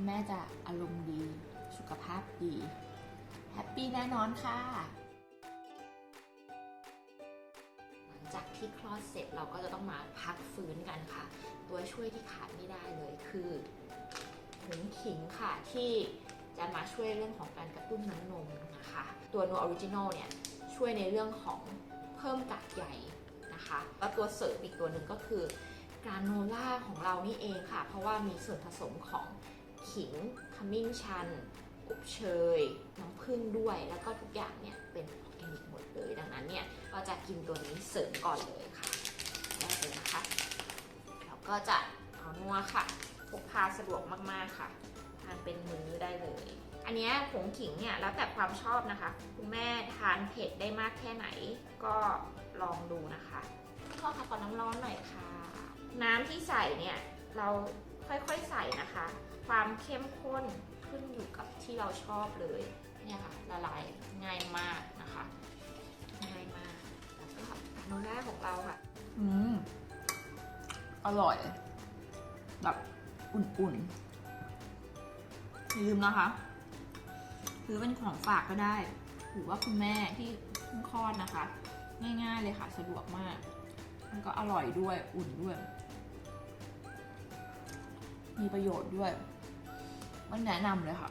คุณแม่จะอารมณ์ดี สุขภาพดี แฮปปี้แน่นอนค่ะ หลังจากที่คลอดเสร็จเราก็จะต้องมาพักฟื้นกันค่ะ ตัวช่วยที่ขาดไม่ได้เลยคือหุงขิงค่ะที่จะมาช่วยเรื่องของการกระตุ้นน้ำนมนะคะ ตัวนัวออริจินอลเนี่ยช่วยในเรื่องของเพิ่มกากใยนะคะแล้วตัวเสริมอีกตัวหนึ่งก็คือกราโนล่าของเรานี่เองค่ะ เพราะว่ามีส่วนผสมของ ขิงขมิ้นชันอบเชยน้ำผึ้งด้วย แล้วก็ทุกอย่างเนี่ยเป็นออร์แกนิกหมดเลย ดังนั้นเนี่ยก็จะกินตัวนี้เสริมก่อนเลยค่ะได้เลยนะคะแล้วก็จะเอานัวค่ะพกพาสะดวกมากๆค่ะทานเป็นมื้อได้เลย อันเนี้ยผงขิงเนี่ยแล้วแต่ความชอบนะคะ คุณแม่ทานเผ็ดได้มากแค่ไหน ก็ลองดูนะคะพ่อค่ะขอน้ำร้อนหน่อยค่ะ น้ำที่ใส่เนี่ยเรา ค่อยๆใส่นะคะ ความเข้มข้นขึ้นอยู่กับที่เราชอบเลยเนี่ยค่ะละลายง่ายมากนะคะง่ายมากแล้วก็โนล่าของเราค่ะ อืม อร่อย แบบอุ่นๆอย่าลืมนะคะซื้อเป็นของฝากก็ได้ หรือว่าคุณแม่ที่เพิ่งคลอดนะคะ ง่ายๆเลยค่ะ สะดวกมาก มันก็อร่อยด้วยอุ่นด้วย มีประโยชน์ด้วย มันแนะนำเลยค่ะ